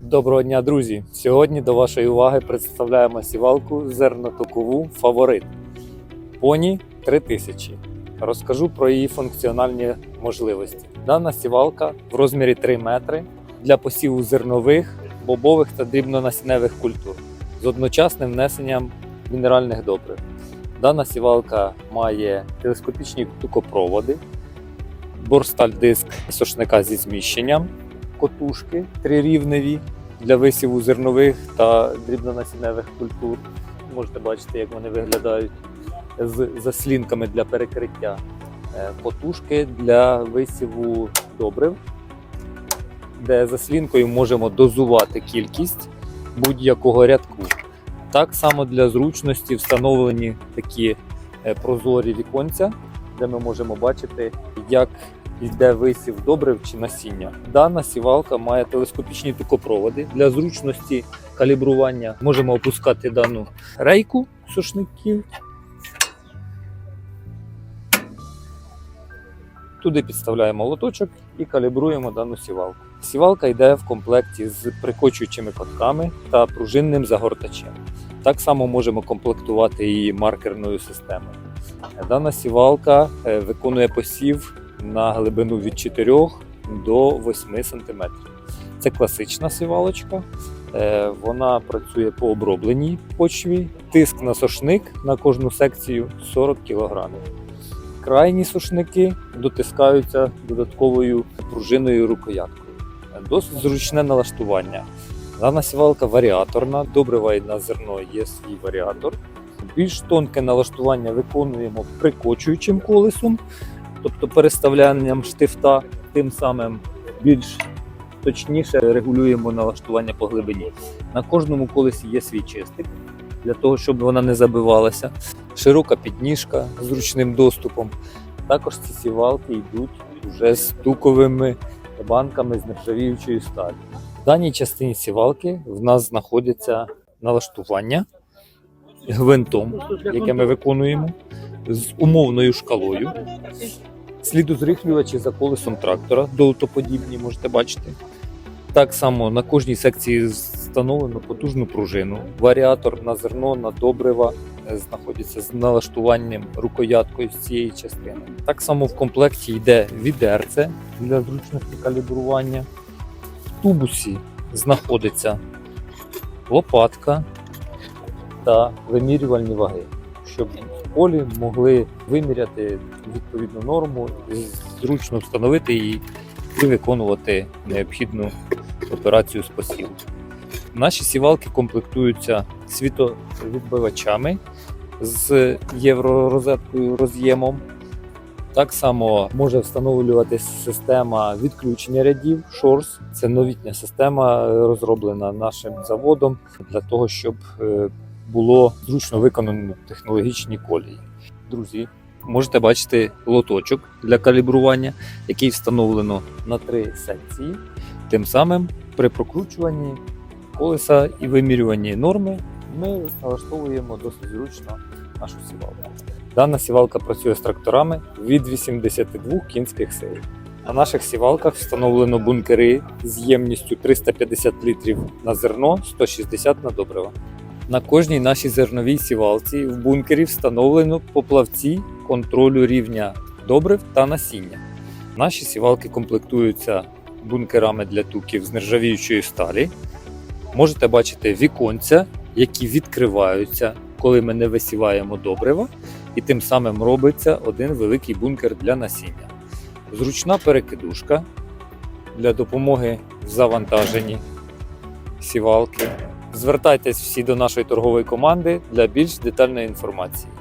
Доброго дня, друзі! Сьогодні до вашої уваги представляємо сівалку зернотокову Фаворит Поні 3000. Розкажу про її функціональні можливості. Дана сівалка в розмірі 3 метри для посіву зернових, бобових та дрібнонасінневих культур з одночасним внесенням мінеральних добрив. Дана сівалка має телескопічні тукопроводи, борсталь-диск сошника зі зміщенням, котушки трирівневі для висіву зернових та дрібнонасінневих культур. Можете бачити, як вони виглядають з заслінками для перекриття. Е, Котушки для висіву добрив, де заслінкою можемо дозувати кількість будь-якого рядку. Так само для зручності встановлені такі е, прозорі віконця, де ми можемо бачити, як йде висів добрив чи насіння. Дана сівалка має телескопічні тукопроводи для зручності калібрування. Можемо опускати дану рейку сушників. Туди підставляємо лоточок і калібруємо дану сівалку. Сівалка йде в комплекті з прикочуючими котками та пружинним загортачем. Так само можемо комплектувати її маркерною системою. Дана сівалка е, виконує посів на глибину від 4 до 8 см. Це класична сівалочка. Е, Вона працює по обробленій почві. Тиск на сошник на кожну секцію 40 кг. Крайні сушники дотискаються додатковою пружиною рукояткою. Досить зручне налаштування. Дана сівалка варіаторна, добрива на зерно є свій варіатор. Більш тонке налаштування виконуємо прикочуючим колесом, тобто переставлянням штифта, тим самим більш точніше регулюємо налаштування по глибині. На кожному колесі є свій чистик для того, щоб вона не забивалася. Широка підніжка з зручним доступом. Також ці сівалки йдуть вже з туковими банками з нержавіючої сталі. В даній частині сівалки в нас знаходяться налаштування гвинтом, яке ми виконуємо, з умовною шкалою. Слідозрихлювачі за колесом трактора, долотоподібні, можете бачити. Так само на кожній секції встановлено потужну пружину. Варіатор на зерно, на добрива е, знаходиться з налаштуванням рукояткою з цієї частини. Так само в комплекті йде відерце для зручності калібрування. В тубусі знаходиться лопатка та вимірювальні ваги, щоб полі могли виміряти відповідну норму, зручно встановити її і виконувати необхідну операцію з посіву. Наші сівалки комплектуються світовідбивачами з євророзеткою роз'ємом. Так само може встановлюватися система відключення рядів Shores. Це новітня система, розроблена нашим заводом для того, щоб е, було зручно виконано технологічні колії. Друзі, можете бачити лоточок для калібрування, який встановлено на три секції. Тим самим при прокручуванні колеса і вимірюванні норми ми налаштовуємо досить зручно нашу сівалку. Дана сівалка працює з тракторами від 82 кінських сил. На наших сівалках встановлено бункери з ємністю 350 літрів на зерно, 160 на добриво. На кожній нашій зерновій сівалці в бункері встановлено поплавці контролю рівня добрив та насіння. Наші сівалки комплектуються бункерами для туків з нержавіючої сталі. Можете бачити віконця, які відкриваються, коли ми не висіваємо добрива, і тим самим робиться один великий бункер для насіння. Зручна перекидушка для допомоги в завантаженні сівалки. Звертайтесь всі до нашої торгової команди для більш детальної інформації.